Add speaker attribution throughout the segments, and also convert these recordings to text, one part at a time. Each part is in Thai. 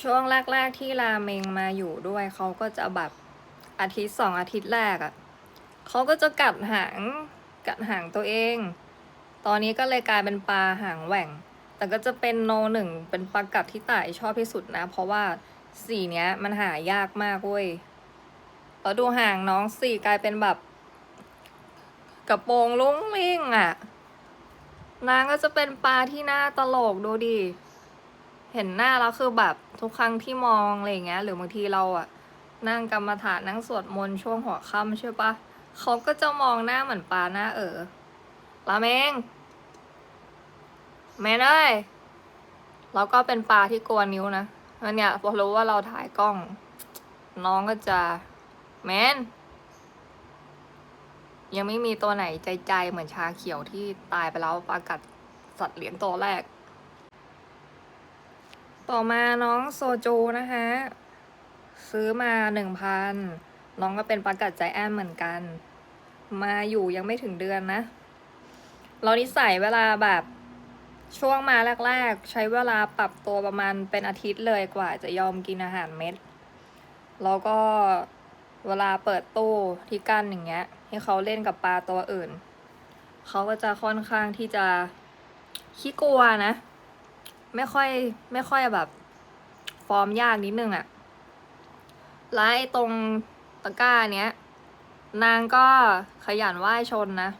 Speaker 1: ช่วงแรก ๆ ที่ราเมงมาอยู่ด้วยเขาก็จะแบบอาทิตย์สองอาทิตย์แรกอะ่ะเขาก็จะกัดหางกัดหางตัวเอง ตอนนี้ก็เลยกลายเป็นปลาหางแหว่ง แต่ก็จะเป็นโนหนึ่งเป็นปลากัดที่ต่ายชอบที่สุดนะ เพราะว่าสีเนี้ยมันหายากมากเว้ยแล้วดูหางน้องสี่กลายเป็นแบบ กระโปรงลุ้งลิงอะ่ะนางก็จะเป็นปลาที่น้าตลกดูดิ เห็นหน้าแล้วคือแบบทุกครั้งที่มองอะไรอย่างเงี้ย หรือบางทีเราอะนั่งกรรมฐานนั่งสวดมนต์ช่วงหัวค่ำใช่ปะเขาก็จะมองหน้าเหมือนปลาหน้าเออลาเมงแม่เอ้ยเราก็เป็นปลาที่กลัวนิ้วนะแล้วเนี่ยพอรู้ว่าเราถ่ายกล้อง น้องก็จะแมนยังไม่มีตัวไหนใจใจเหมือนชาเขียวที่ตายไปแล้วปลากัดสัตว์เลี้ยงตัวแรก ต่อมาน้องโซจูนะคะซื้อมาหนึ่งพันน้องก็เป็นปากัดใจแอนเหมือนกัน มาอยู่ยังไม่ถึงเดือนนะ เรานิสัยเวลาแบบช่วงมาแรก ๆ ใช้เวลาปรับตัวประมาณเป็นอาทิตย์เลยกว่าจะยอมกินอาหารเม็ด แล้วก็เวลาเปิดตู้ที่กั้นอย่างเงี้ย ให้เขาเล่นกับปลาตัวอื่น เขาก็จะค่อนข้างที่จะขี้กลัวนะ ไม่ค่อย ไม่ค่อยแบบ ฟอร์มยากนิดนึงอะแล้วไอ้ตรงตะกร้าเนี้ย นางก็ขยันว่ายชนนะ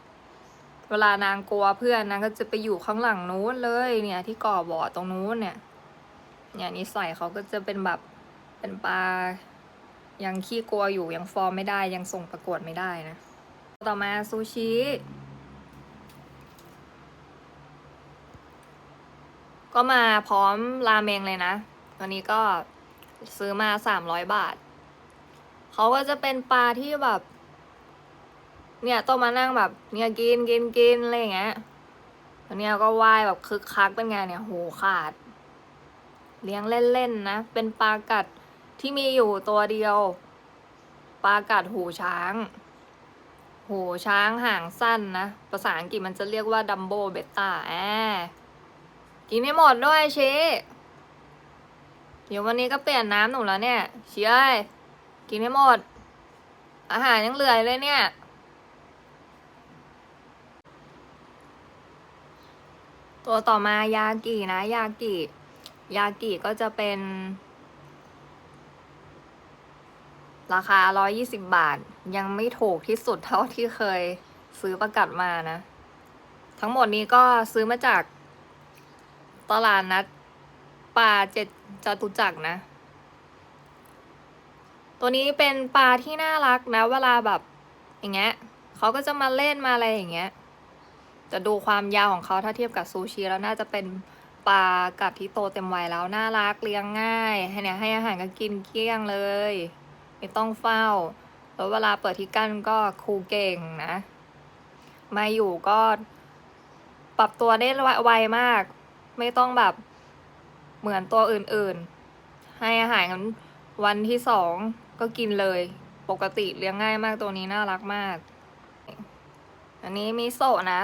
Speaker 1: เวลานางกลัวเพื่อนนางก็จะไปอยู่ข้างหลังนู้นเลยเนี่ย ที่ก่อบ่อตรงนู้นเนี่ย เนี่ยนิสัยเขาก็จะเป็นแบบเป็นปลายังขี้กลัวอยู่ยังฟอร์มไม่ได้ยังส่งประกวดไม่ได้นะ ต่อมาซูชิ ก็มาพร้อมราเมงเลยนะตัวนี้ก็ซื้อมาสามร้อยบาท เขาก็จะเป็นปลาที่แบบ เนี่ยต้องมานั่งแบบ เนี่ยกินกินกินอะไรอย่างเงี้ยตัวนี้ก็ว่ายแบบคึกคักเป็นไงเนี่ยโหขาด เลี้ยงเล่นๆนะ เป็นปลากัดที่มีอยู่ตัวเดียว ปลากัดหูช้าง หูช้างหางสั้นนะ ภาษาอังกฤษมันจะเรียกว่าดัมโบเบต้าแอ กินให้หมดด้วยเชเดี๋ยววันนี้ก็เปลี่ยนน้ำหนูแล้วเนี่ยเชียยกินให้หมด อาหารยังเหลือเลยเนี่ย ตัวต่อมายากินะ ยากิ ยากิก็จะเป็น ราคา 120 บาท ยังไม่ถูกที่สุดเท่าที่เคยซื้อประกัดมานะ ทั้งหมดนี้ก็ซื้อมาจาก ตลาดนัดปลาเจ็ดจตุจักรนะ ตัวนี้เป็นปลาที่น่ารักนะ เวลาแบบอย่างเงี้ยเขาก็จะมาเล่นมาอะไรอย่างเงี้ยจะดูความยาวของเขาถ้าเทียบกับซูชิแล้วน่าจะเป็นปลากัดที่โตเต็มวัยแล้วน่ารักเลี้ยงง่ายให้เนี่ยให้อาหารก็กินเกลี้ยงเลย ไม่ต้องเฝ้า แล้วเวลาเปิดที่กั้นก็ครูเก่งนะ มาอยู่ก็ปรับตัวได้ไวมาก ไม่ต้องแบบเหมือนตัวอื่นๆ ให้อาหารกันวันที่สองก็กินเลย ปกติเลี้ยงง่ายมากตัวนี้น่ารักมาก อันนี้มิโซะนะ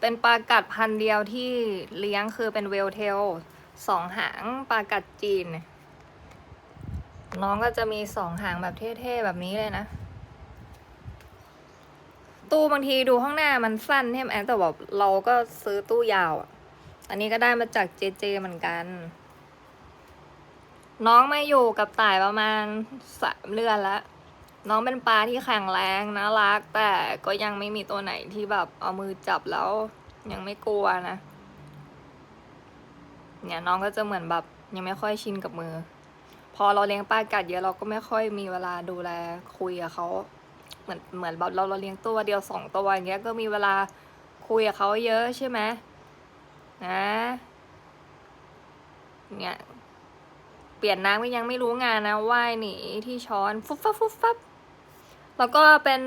Speaker 1: เป็นปลากัดพันเดียวที่เลี้ยงคือเป็นเวลเทลสองหางปลากัดจีน น้องก็จะมีสองหางแบบเท่ๆ แบบนี้เลยนะ ตู้บางทีดูข้างหน้ามันสั้นใช่ไหมแต่แบบเราก็ซื้อตู้ยาวอะ อันนี้ก็ได้มาจากเจเจเหมือนกัน น้องมาอยู่กับต่ายประมาณสามเดือนแล้ว น้องเป็นปลาที่แข็งแรงนะรัก แต่ก็ยังไม่มีตัวไหนที่แบบเอามือจับแล้ว ยังไม่กลัวนะ เนี่ยน้องก็จะเหมือนแบบยังไม่ค่อยชินกับมือ พอเราเลี้ยงปลากัดเยอะเราก็ไม่ค่อยมีเวลาดูแลคุยกับเขาเหมือนเหมือนแบบเราเราเลี้ยงตัวเดียวสองตัวอย่างเงี้ยก็มีเวลาคุยกับเขาเยอะใช่ไหม นะเนี่ยเปลี่ยนน้ำก็ยังไม่รู้งานนะว่ายหนีที่ช้อนฟุบฟับฟุบฟับแล้วก็เป็น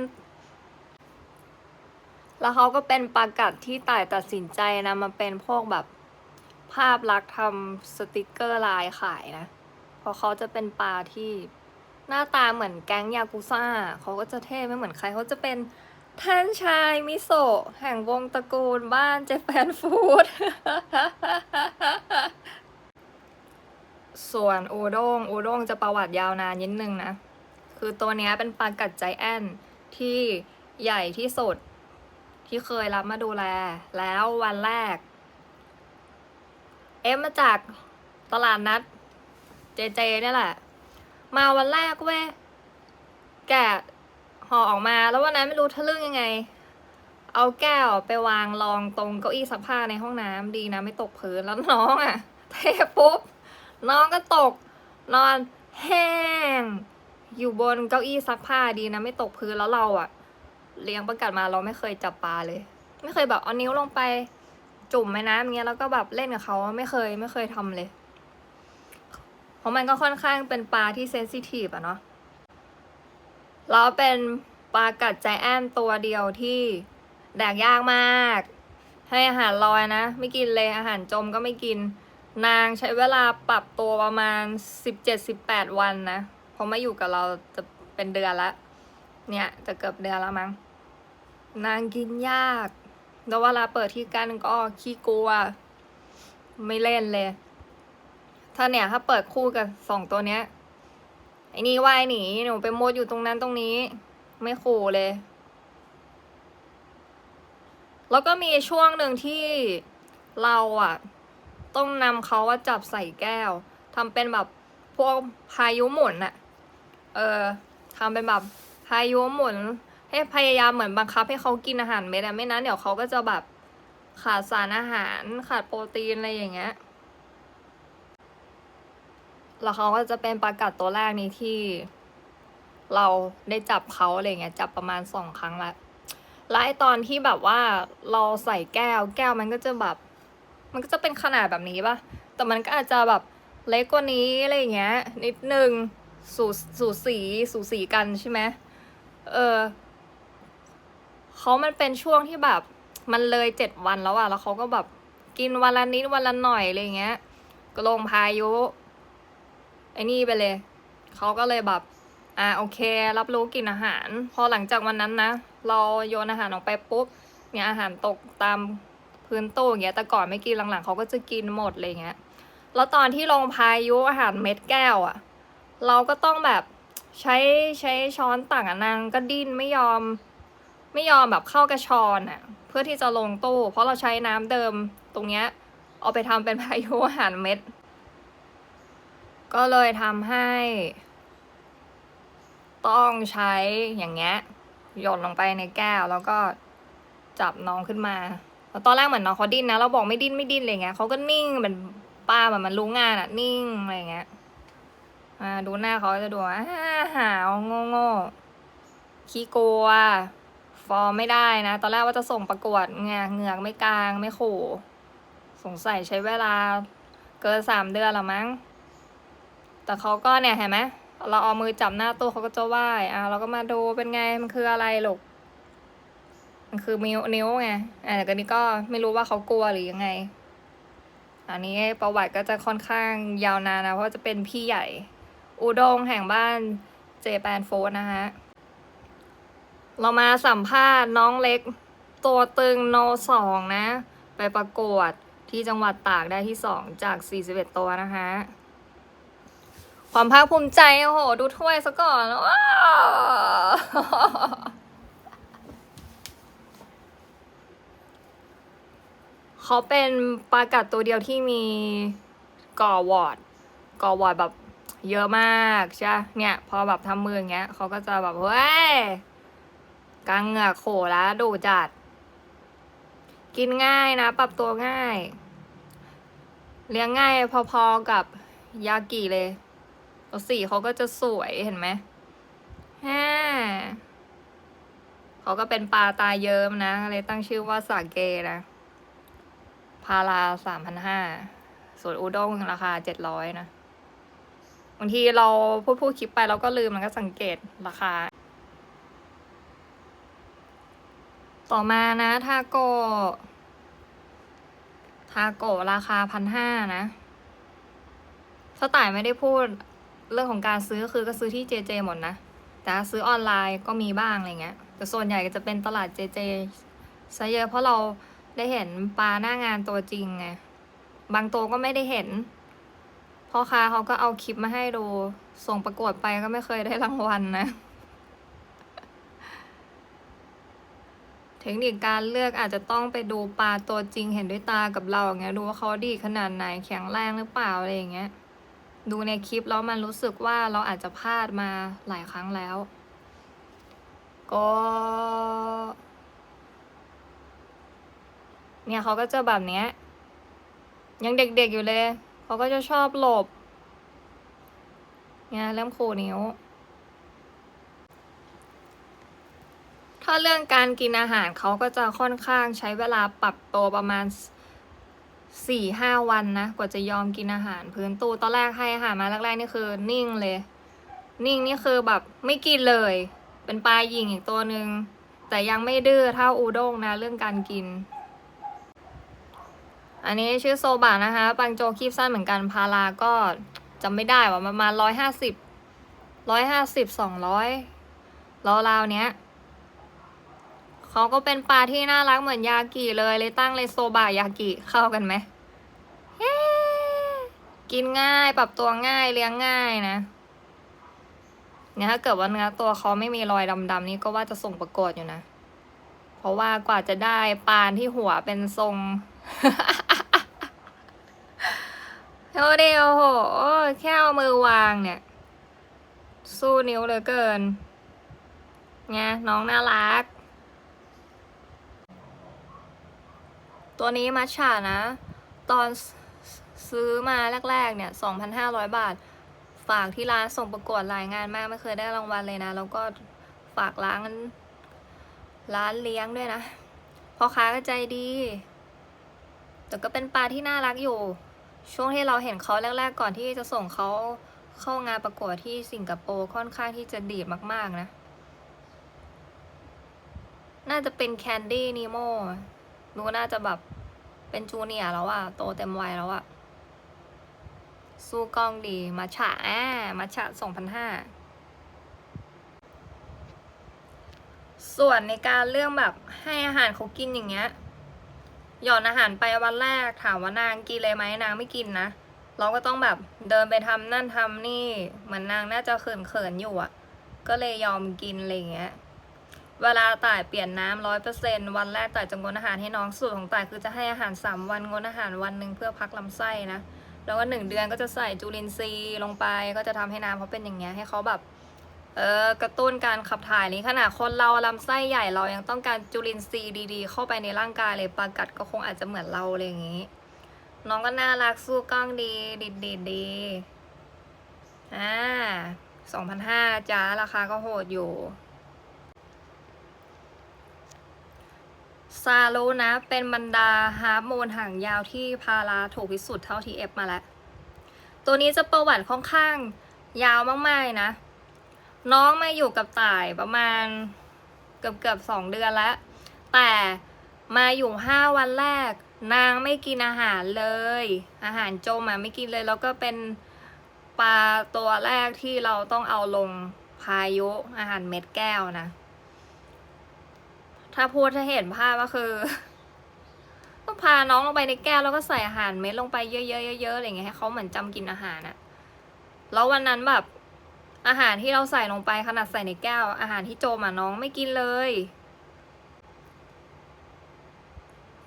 Speaker 1: แล้วเขาก็เป็นปากัดที่ต่ายตัดสินใจนะมาเป็นพวกแบบภาพลักษณ์ทำสติกเกอร์ลายขายนะเพราะเขาจะเป็นปลาที่หน้าตาเหมือนแก๊งยากุซ่าเขาก็จะเท่ไม่เหมือนใครเขาจะเป็น ท่านชายมิโซะแห่งวงตระกูลบ้านเจแปนฟู้ด ส่วนอูด้งอูด้งจะประวัติยาวนานนิดนึงนะ คือตัวเนี้ยเป็นปลากัดใจแอนที่ใหญ่ที่สุด ที่เคยรับมาดูแล แล้ววันแรก เอ็มมาจากตลาดนัด เจเจเนี่ยแหละ มาวันแรกเว้ยแกะ ห่อออกมา แล้ววันนั้นไม่รู้ทะลึ่งยังไง เอาแก้วไปวางรองตรงเก้าอี้ซักผ้าในห้องน้ำดีนะไม่ตกพื้นแล้วน้องอะ่ะ เทปุ๊บ น้องก็ตก นอนแห้ง อยู่บนเก้าอี้ซักผ้าดีนะไม่ตกพื้นแล้วเราอะเลี้ยงประกาศมาเราไม่เคยจับปลาเลย ไม่เคยแบบเอานิ้วลงไปจุ่มแม่น้ำเงี้ยแล้วก็แบบเล่นกับเขาไม่เคยไม่เคยทำเลย เพราะมันก็ค่อนข้างเป็นปลาที่เซนซิทีฟอะเนาะ แล้วเป็นปลากัดใจแอนตัวเดียวที่แดกยากมาก ให้อาหารลอยนะ ไม่กินเลยอาหารจมก็ไม่กิน นางใช้เวลาปรับตัวประมาณ 17-18 วันนะเพราะมาอยู่กับเราจะเป็นเดือนละ เนี่ยจะเกือบเดือนแล้วมั้ง นางกินยากแล้วเวลาเปิดที่กันก็ขี้กลัว ไม่เล่นเลย ถ้าเนี่ยถ้าเปิดคู่กับสองตัวเนี้ย ไอ้นี่ว่ายหนีหนูไปมดอยู่ตรงนั้นตรงนี้ ไม่ขู่เลย แล้วก็มีช่วงหนึ่งที่เราอะต้องนำเขาว่าจับใส่แก้วทำเป็นแบบพวกพายุหมุนอะเออทำเป็นแบบพายุหมุน ให้พยายามเหมือนบังคับให้เขากินอาหารเม็ดอะไม่นั้นเดี๋ยวเขาก็จะแบบขาดสารอาหารขาดโปรตีนอะไรอย่างเงี้ย แล้วเขาก็จะเป็นปลากัดตัวแรกนี้ที่ เราได้จับเขาอะไรเงี้ยจับประมาณสองครั้งละแล้วไอตอนที่แบบว่าเราใส่แก้ว แก้วมันก็จะแบบ มันก็จะเป็นขนาดแบบนี้ปะแต่มันก็อาจจะแบบเล็กกว่านี้อะไรเงี้ย นิดนึงสูสูสีสูสีกันใช่ไหมเออเขามันเป็นช่วงที่แบบ มันเลยเจ็ดวันแล้วอะแล้วเขาก็แบบกินวันละนิดวันละหน่อยอะไรเงี้ยก็ลงพายุ ไอ้นี่ไปเลย เขาก็เลยแบบ อ่าโอเค รับรู้กลิ่นอาหาร พอหลังจากวันนั้นนะ เราโยนอาหารออกไปปุ๊บ เนี่ยอาหารตกตามพื้นโตู้อย่างเงี้ย แต่ก่อนไม่กินหลังๆเขาก็จะกินหมดเลยเงี้ย แล้วตอนที่ลงพายุอาหารเม็ดแก้วอะ่ะ เราก็ต้องแบบใช้ใช้ช้อนตักอนางก็ดิ้นไม่ยอม ไม่ยอมแบบเข้ากระชอนอะ่ะ เพื่อที่จะลงตู้ เพราะเราใช้น้ำเดิมตรงเนี้ยเอาไปทำเป็นพายุอาหารเม็ด ก็เลยทำให้ ต้องใช้อย่างเงี้ยหย่นลงไปในแก้วแล้วก็จับน้องขึ้นมาแล้วตอนแรกเหมือนน้องเขาดิ้นนะ เราบอกไม่ดิ้นไม่ดิ้นอะไรเงี้ยเขาก็นิ่งเหมือนป้าแบบมันรู้งานอะนิ่งอะไรเงี้ยอ่าดูหน้าเขาจะดูว่าอ่าหาวโง่โง่ขี้กลัว ฟอร์มไม่ได้นะ ตอนแรกว่าจะส่งประกวดเงเหงือกไม่กลางไม่ขู่สงสัยใช้เวลาเกินสามเดือนละมั้ง แต่เขาก็เนี่ยเห็นไหมเราเอามือจับหน้าตู้เขาก็จะไหว้อะเราก็มาดูเป็นไงมันคืออะไรลูกมันคือนิ้วนิ้วไงอะแต่ก็นี้ก็ไม่รู้ว่าเขากลัวหรือยังไง อันนี้ประวัติก็จะค่อนข้างยาวนานนะเพราะจะเป็นพี่ใหญ่ อุดงแห่งบ้านเจแปนโฟนะฮะเรามาสัมภาษณ์น้องเล็กตัวตึงโนสองนะ ไปประกวดที่จังหวัดตากได้ที่สองจาก 41 ตัวนะคะ ความภาคภูมิใจ โอ้โห ดูถ้วยซะก่อนว้าวเขาเป็นปลากัดตัวเดียวที่มีก่อวอร์ดก่อวอร์ดแบบเยอะมากใช่เนี่ย พอแบบทำมืออย่างเงี้ยเขาก็จะแบบเฮ้ยกางเหงือกโขแล้วดูจัด กินง่ายนะ ปรับตัวง่าย เลี้ยงง่ายพอๆกับยากิเลย ตัวสีเขาก็จะสวยเห็นไหมฮ่าเขาก็เป็นปลาตาเยิ้มนะเลยตั้งชื่อว่าสาเกนะ พาราสามพันห้าส่วนอุด้งราคาเจ็ดร้อยนะบางทีเราพูดพูดคลิปไปเราก็ลืมมันก็สังเกตราคา ต่อมานะทาโกทาโกราคาพันห้านะถ้าต่ายไม่ได้พูด เรื่องของการซื้อคือก็ซื้อที่ JJ หมดนะ แต่ซื้อออนไลน์ก็มีบ้างอะไรเงี้ย แต่ส่วนใหญ่ก็จะเป็นตลาด JJ ซะเยอะเพราะเราได้เห็นปลาหน้างานตัวจริงไง บางตัวก็ไม่ได้เห็นพพ่อค้าเขาก็เอาคลิปมาให้ดู ส่งประกวดไปก็ไม่เคยได้รางวัลนะ เทคนิคการเลือกอาจจะต้องไปดูปลาตัวจริงเห็นด้วยตากับเราอย่างเงี้ยดูว่าเขาดีขนาดไหนแข็งแรงหรือเปล่าอะไรอย่างเงี้ย ดูในคลิปแล้วมันรู้สึกว่าเราอาจจะพลาดมาหลายครั้งแล้ว ก็ เนี่ยเขาก็จะแบบเนี้ย ยังเด็กๆอยู่เลย เขาก็จะชอบหลบ เนี่ยเริ่มขู่นิ้ว ถ้าเรื่องการกินอาหารเขาก็จะค่อนข้างใช้เวลาปรับตัวประมาณ สี่ห้าวันนะ กว่าจะยอมกินอาหารพื้นตู้ตอนแรกให้อาหารมาแรกๆนี่คือนิ่งเลย นิ่งนี่คือแบบไม่กินเลย เป็นปลาหยิงอีกตัวหนึ่งแต่ยังไม่ดื้อเท่าอูด้งนะเรื่องการกิน อันนี้ชื่อโซบะนะคะปังโจคีบสั้นเหมือนกันพาราก็จำไม่ได้ว่าประมาณร้อยห้าสิบร้อยห้าสิบสองร้อยราวๆเนี้ย เขาก็เป็นปลาที่น่ารักเหมือนยากิเลยเลยตั้งเลยโซบะยากิเข้ากันไหมกินง่ายปรับตัวง่ายเลี้ยงง่ายนะเนี่ยถ้าเกิดว่าเนื้อตัวเขาไม่มีรอยดำๆนี่ก็ว่าจะส่งประกวดอยู่นะ เพราะว่ากว่าจะได้ปานที่หัวเป็นทรงโอ้เดียวโหแค่เอามือวางเนี่ย สู้นิ้วเหลือเกินไงน้องน่ารัก ตัวนี้มัชฉานะ ตอนซื้อมาแรกๆเนี่ย 2,500 บาท ฝากที่ร้านส่งประกวดหลายงานมากไม่เคยได้รางวัลเลยนะ แล้วก็ฝากร้านร้านเลี้ยงด้วยนะพ่อค้าก็ใจดี แต่ก็เป็นปลาที่น่ารักอยู่ ช่วงที่เราเห็นเขาแรก ๆ ก่อนที่จะส่งเขาเข้างานประกวดที่สิงคโปร์ค่อนข้างที่จะดีดมาก ๆ นะ น่าจะเป็นแคนดี้นีโม ดูน่าจะแบบเป็นจูเนียร์แล้วอะโตเต็มวัยแล้วอะสู้กล้องดี มาฉะอ่ามาฉะสองพันห้าส่วนในการเรื่องแบบให้อาหารเขากินอย่างเงี้ย หย่อนอาหารไปวันแรกถามว่านางกินเลยไหมนางไม่กินนะ เราก็ต้องแบบเดินไปทำนั่นทำนี่ เหมือนนางน่าจะเขินเขินอยู่อะก็เลยยอมกินอะไรเงี้ย เวลาต่ายเปลี่ยนน้ำร้อยเปอร์เซ็นวันแรกต่ายจะงดอาหารให้น้องสูตรของต่ายคือจะให้อาหารสามวันงดอาหารวันหนึ่งเพื่อพักลำไส้นะ แล้วก็หนึ่งเดือนก็จะใส่จุลินทรีย์ลงไปก็จะทำให้น้ำเขาเป็นอย่างเงี้ยให้เขาแบบเออกระตุ้นการขับถ่ายนี้ขนาดคนเราลำไส้ใหญ่เรายังต้องการจุลินทรีย์ดีๆ เข้าไปในร่างกายเลยปลากัดก็คงอาจจะเหมือนเราอะไรอย่างงี้ น้องก็น่ารักสู้กล้องดีดีดีดีอ่าสองพันห้าจ้าราคาก็โหดอยู่ ซาโลนะ เป็นบรรดาฮาร์โมนหางยาวที่พาราถูกพิสูจน์เท่าทีเอฟมาแล้ว ตัวนี้จะประวัติค่อนข้างยาวมากๆนะ น้องมาอยู่กับต่ายประมาณเกือบเกือบสองเดือนแล้ว แต่มาอยู่ห้าวันแรก นางไม่กินอาหารเลย อาหารโจมอะไม่กินเลย แล้วก็เป็นปลาตัวแรกที่เราต้องเอาลงพายุอาหารเม็ดแก้วนะ ถ้าพูดถ้าเห็นภาพก็คือ ก็พาน้องลงไปในแก้วแล้วก็ใส่อาหารเม็ดลงไปเยอะๆเยอะๆอะไรเงี้ยให้เขาเหมือนจำกินอาหารอะแล้ววันนั้นแบบ อาหารที่เราใส่ลงไปขนาดใส่ในแก้ว อาหารที่โจมอะน้องไม่กินเลย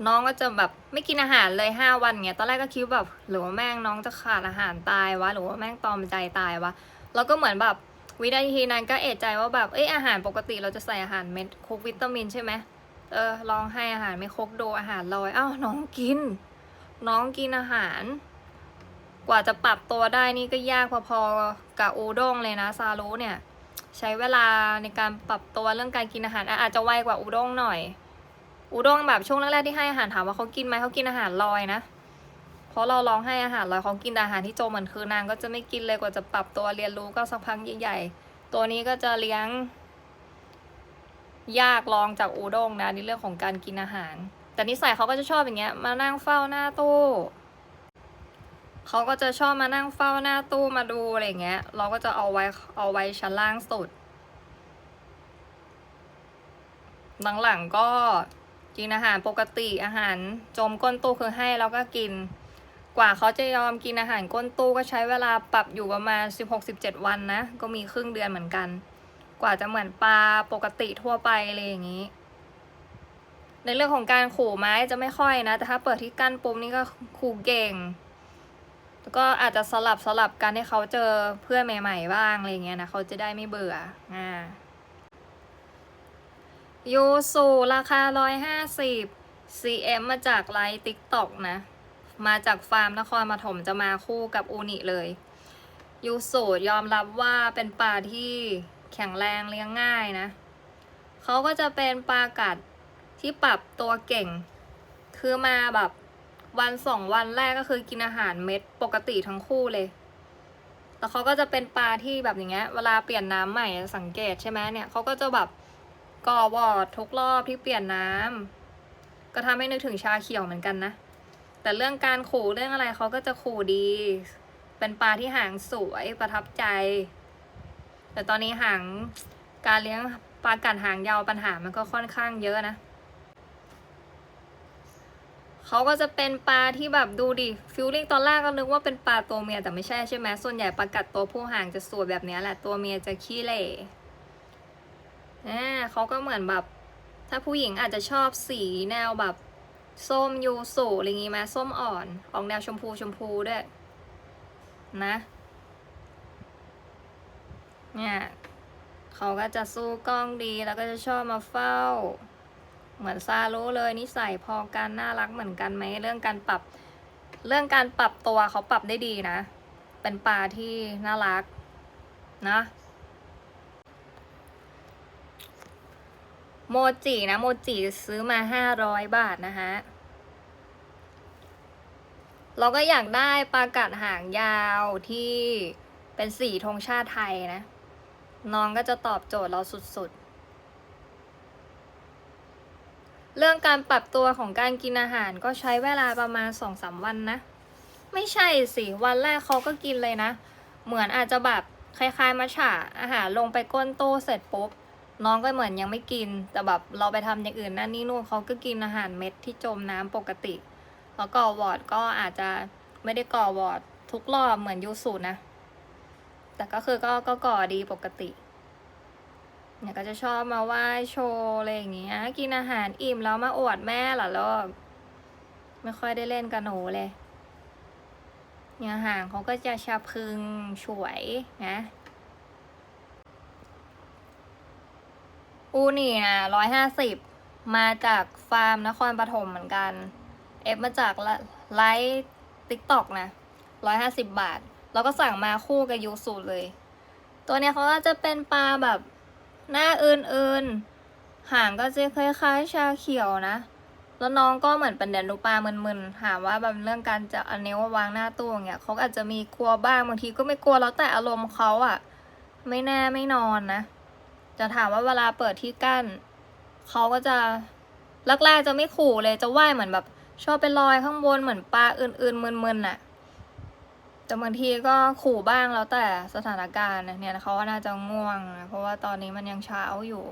Speaker 1: น้องก็จะแบบไม่กินอาหารเลยห้าวันเงี้ยตอนแรกก็คิดแบบหรือว่าแม่งน้องจะขาดอาหารตายวะหรือว่าแม่งตอมใจตายวะแล้วก็เหมือนแบบ วินาทีนั้นก็เอะใจว่าแบบเอ้ยอาหารปกติเราจะใส่อาหารเม็ดครบวิตามินใช่ไหมเออลองให้อาหารไม่ครบโดอาหารลอยอ้าวน้องกิน น้องกินอาหาร กว่าจะปรับตัวได้นี่ก็ยากพอๆกับอูด้งเลยนะซารุเนี่ย ใช้เวลาในการปรับตัวเรื่องการกินอาหารอาจจะไวกว่าอูด้งหน่อย อูด้งแบบช่วงแรกๆที่ให้อาหารถามว่าเขากินไหมเขากินอาหารลอยนะ ราะเราลองให้อาหารลอยเขากินอาหารที่โจมเหมือนคือนางก็จะไม่กินเลยกว่าจะปรับตัวเรียนรู้ก็สักพักใหญ่ๆตัวนี้ก็จะเลี้ยง ยากลองจากอูด้งนะในเรื่องของการกินอาหาร แต่นิสัยเขาก็จะชอบอย่างเงี้ย มานั่งเฝ้าหน้าตู้เขาก็จะชอบมานั่งเฝ้าหน้าตู้มาดูอะไรเงี้ย เราก็จะเอาไว้เอาไว้ชั้นล่างสุด หลังๆก็กินอาหารปกติอาหารจมก้นตู้คือให้แล้วก็กิน กว่าเขาจะยอมกินอาหารก้นตู้ก็ใช้เวลาปรับอยู่ประมาณ 16-17 วันนะ ก็มีครึ่งเดือนเหมือนกัน กว่าจะเหมือนปลาปกติทั่วไปอะไรอย่างนี้ ในเรื่องของการขู่ไม้จะไม่ค่อยนะ แต่ถ้าเปิดที่กั้นปุ๊บนี่ก็ขู่เก่ง แล้วก็อาจจะสลับสลับกันให้เขาเจอเพื่อนใหม่ ๆ บ้างอะไรอย่างเงี้ยนะเขาจะได้ไม่เบื่ออ่ายูสูราคา 150 CM มาจากไลท์ติ๊กต็อกนะ มาจากฟาร์มนครปฐมจะมาคู่กับอูนิเลย ยูสูยอมรับว่าเป็นปลาที่แข็งแรงเลี้ยงง่ายนะ เขาก็จะเป็นปลากัดที่ปรับตัวเก่ง คือมาแบบวันสองวันแรกก็คือกินอาหารเม็ดปกติทั้งคู่เลย แต่เขาก็จะเป็นปลาที่แบบอย่างเงี้ย เวลาเปลี่ยนน้ำใหม่สังเกตใช่ไหมเนี่ยเขาก็จะแบบก่อวอดทุกรอบที่เปลี่ยนน้ำก็ทำให้นึกถึงชาเขียวเหมือนกันนะ แต่เรื่องการขู่เรื่องอะไรเขาก็จะขู่ดี เป็นปลาที่หางสวยประทับใจ แต่ตอนนี้หางการเลี้ยงปลากัดหางยาวปัญหามันก็ค่อนข้างเยอะนะเขาก็จะเป็นปลาที่แบบดูดิฟิลลิ่งตอนแรกก็นึกว่าเป็นปลาตัวเมียแต่ไม่ใช่ใช่ไหมส่วนใหญ่ปลากัดตัวผู้หางจะสวยแบบนี้แหละตัวเมียจะขี้เหร่อ่าเขาก็เหมือนแบบ ถ้าผู้หญิงอาจจะชอบสีแนวแบบ ส้มยูสุอะไรงี้มาส้มอ่อน ออกแนวชมพูชมพูด้วย นะ เนี่ยเขาก็จะสู้กล้องดีแล้วก็จะชอบมาเฝ้า เหมือนซารู้เลยนิสัยพอกันน่ารักเหมือนกันไหมเรื่องการปรับ เรื่องการปรับตัวเขาปรับได้ดีนะ เป็นปลาที่น่ารัก นะ โมจินะ โมจิซื้อมาห้าร้อยบาทนะคะเราก็อยากได้ปลากัดหางยาวที่เป็นสีธงชาติไทยนะ น้องก็จะตอบโจทย์เราสุดๆ เรื่องการปรับตัวของการกินอาหารก็ใช้เวลาประมาณสองสามวันนะ ไม่ใช่สิ วันแรกเขาก็กินเลยนะ เหมือนอาจจะแบบคล้ายๆมาฉะอาหารลงไปก้นโตเสร็จปุ๊บ น้องก็เหมือนยังไม่กิน แต่แบบเราไปทำอย่างอื่นนั่นนี่นู่นเขาก็กินอาหารเม็ดที่จมน้ำปกติ แล้วก่อวอร์ดก็อาจจะไม่ได้ก่อวอร์ดทุกรอบเหมือนยูสูนะ แต่ก็คือก็ก็ก่อดีปกติ เนี่ยก็จะชอบมาไหว้โชว์อะไรอย่างเงี้ย กินอาหารอิ่มแล้วมาอวดแม่เหรอลูกไม่ค่อยได้เล่นกับหนูเลยเนี่ยห่างเขาก็จะชาพึง สวยนะ อูนี่นะร้อยห้าสิบมาจากฟาร์มนครปฐมเหมือนกัน เอฟมาจากไลฟ์ติ๊กต็อกนะร้อยห้าสิบบาท แล้วก็สั่งมาคู่กับยูสูเลย ตัวเนี้ยเขาก็จะเป็นปลาแบบหน้าอื่นๆ หางก็จะคล้ายๆ ชาเขียวนะ แล้วน้องก็เหมือนเป็นแดนดูปลามึนๆถามว่าแบบเรื่องการจะเอานิ้ววางหน้าตู้อย่างเงี้ยเขาอาจจะมีกลัวบ้างบางทีก็ไม่กลัวแล้วแต่อารมณ์เขาอะไม่แน่ไม่นอนนะ จะถามว่าเวลาเปิดที่กั้นเขาก็จะแรกๆจะไม่ขู่เลยจะว่ายเหมือนแบบ ชอบไปลอยข้างบนเหมือนปลาอื่นๆมึนๆน่ะแต่บางทีก็ขู่บ้างแล้วแต่สถานการณ์เนี่ยเขาว่าน่าจะง่วงนะเพราะว่าตอนนี้มันยังเช้าอยู่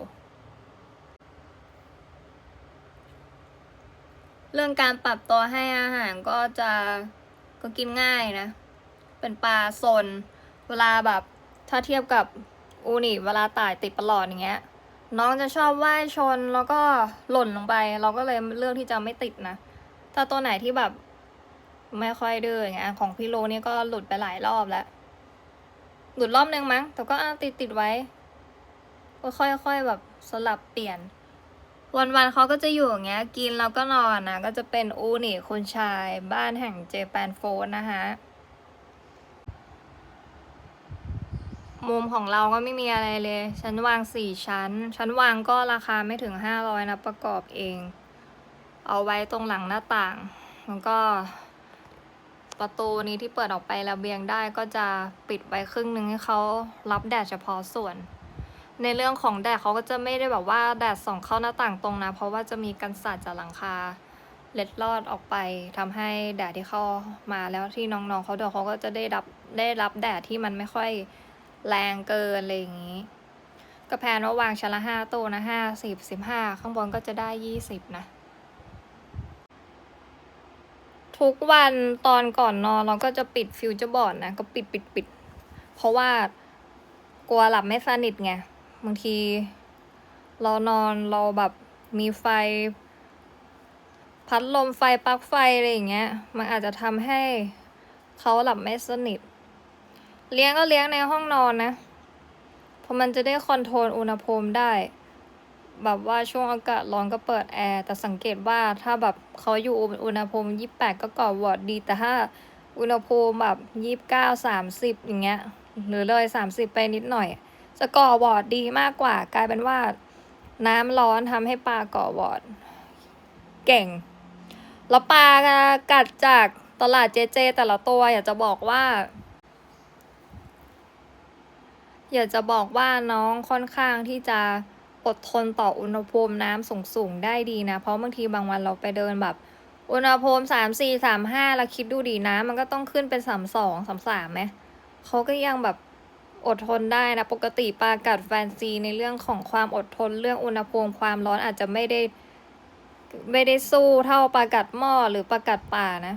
Speaker 1: เรื่องการปรับตัวให้อาหารก็จะก็กินง่ายนะ เป็นปลาซนเวลาแบบถ้าเทียบกับ อูนิเวลาตายติดประหลอดอย่างเงี้ย น้องจะชอบว่ายชนแล้วก็หล่นลงไป เราก็เลยเลือกที่จะไม่ติดนะถ้าตัวไหนที่แบบไม่ค่อยดื้ออย่างเงี้ยของพี่โลนี่ก็หลุดไปหลายรอบแล้ว หลุดรอบนึงมั้ง แต่ก็ติดติดไว้ ก็ค่อยๆแบบสลับเปลี่ยน วันๆเขาก็จะอยู่อย่างเงี้ย กินแล้วก็นอนนะ ก็จะเป็นอูนิคุณชายบ้านแห่งเจแปนโฟนนะคะ มุมของเราก็ไม่มีอะไรเลย ชั้นวางสี่ชั้น ชั้นวางก็ราคาไม่ถึงห้าร้อยนะประกอบเอง เอาไว้ตรงหลังหน้าต่าง แล้วก็ ประตูนี้ที่เปิดออกไประเบียงได้ก็จะปิดไว้ครึ่งหนึ่งให้เขารับแดดเฉพาะส่วน ในเรื่องของแดดเขาก็จะไม่ได้แบบว่าแดดส่องเข้าหน้าต่างตรงนะ เพราะว่าจะมีกันสาดจากหลังคาเล็ดลอดออกไปทำให้แดดที่เข้ามาแล้วที่น้องๆเขาเดี๋ยวเขาก็จะได้รับได้รับแดดที่มันไม่ค่อย แรงเกินอะไรอย่างนี้ ก็แพนว่าวางชั้นละห้าตู้นะห้าสิบสิบห้าข้างบนก็จะได้ยี่สิบนะ ทุกวันตอนก่อนนอนเราก็จะปิดฟิวเจอร์บอร์ดนะ ก็ปิดปิดปิด เพราะว่ากลัวหลับไม่สนิทไง บางที เรานอนเราแบบมีไฟ พัดลมไฟปลั๊กไฟ อะไรอย่างเงี้ย มันอาจจะทำให้เขาหลับไม่สนิท เลี้ยงก็เลี้ยงในห้องนอนนะ เพราะมันจะได้คอนโทรลอุณหภูมิได้ แบบว่าช่วงอากาศร้อนก็เปิดแอร์ แต่สังเกตว่าถ้าแบบเขาอยู่อุณหภูมิ 28 ก็ก่อวอร์ดดี แต่ถ้าอุณหภูมิแบบ 29 30 อย่างเงี้ย หรือเลย 30 ไปนิดหน่อย จะก่อวอร์ดดีมากกว่า กลายเป็นว่าน้ำร้อนทำให้ปลาก่อวอร์ดเก่ง แล้วปลากัดจากตลาดเจเจ แต่ละตัวอยากจะบอกว่า อยากจะบอกว่าน้องค่อนข้างที่จะอดทนต่ออุณหภูมิน้ำสูงๆได้ดีนะ เพราะบางทีบางวันเราไปเดินแบบอุณหภูมิสามสี่สามห้าแล้วคิดดูดีน้ำมันก็ต้องขึ้นเป็นสามสองสามสามไหมเขาก็ยังแบบอดทนได้นะ ปกติปลากัดแฟนซีในเรื่องของความอดทนเรื่องอุณหภูมิความร้อนอาจจะไม่ได้ ไม่ได้สู้เท่าปลากัดหม้อหรือปลากัดป่านะ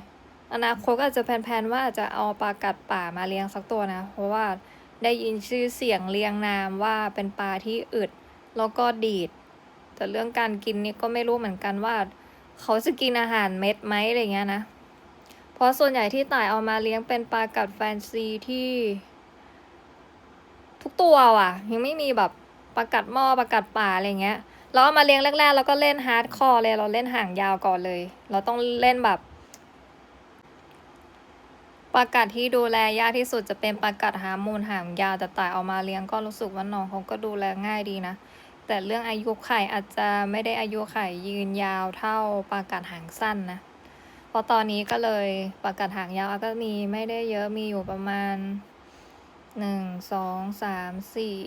Speaker 1: อนาคตก็อาจจะแพนๆว่าอาจจะเอาปลากัดป่ามาเลี้ยงสักตัวนะ เพราะว่า ได้ยินชื่อเสียงเรียงนามว่าเป็นปลาที่อึดแล้วก็ดีด แต่เรื่องการกินนี่ก็ไม่รู้เหมือนกันว่า เขาจะกินอาหารเม็ดไหมอะไรเงี้ยนะ เพราะส่วนใหญ่ที่ต่ายเอามาเลี้ยงเป็นปลากัดแฟนซีที่ ทุกตัวว่ะ ยังไม่มีแบบปลากัดหม้อปลากัดป่าอะไรเงี้ยเราเอามาเลี้ยงแรกๆเราก็เล่นฮาร์ดคอร์เลยเราเล่นห่างยาวก่อนเลย เราต้องเล่นแบบ ปลากัดที่ดูแลยากที่สุดจะเป็นปลากัดฮามูนหางยาวแต่ตายเอามาเลี้ยงก็รู้สึกว่าน้องเขาก็ดูแลง่ายดีนะ แต่เรื่องอายุไข่อาจจะไม่ได้อายุไข่ยืนยาวเท่าปลากัดหางสั้นนะเพราะตอนนี้ก็เลยปลากัดหางยาวก็มีไม่ได้เยอะมีอยู่ประมาณหนึ่งสองสามสี่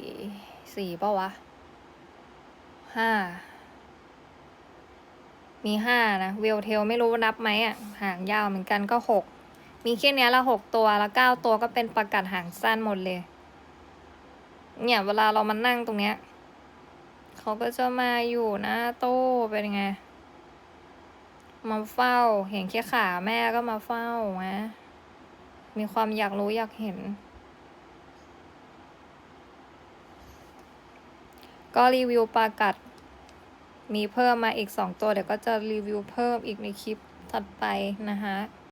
Speaker 1: สี่ปะวะห้ามีห้านะเวลเทลไม่รู้นับไหมอะหางยาวเหมือนกันก็หก มีแค่เนี้ยละหกตัวแล้วเก้าตัวก็เป็นปลากัดหางสั้นหมดเลย เนี่ยเวลาเรามานั่งตรงเนี้ยเขาก็จะมาอยู่หน้าตู้เป็นไง มาเฝ้า เห็นแค่ขาแม่ก็มาเฝ้านะมีความอยากรู้อยากเห็น ก็รีวิวปลากัด มีเพิ่มมาอีกสองตัว เดี๋ยวก็จะรีวิวเพิ่มอีกในคลิปถัดไปนะคะ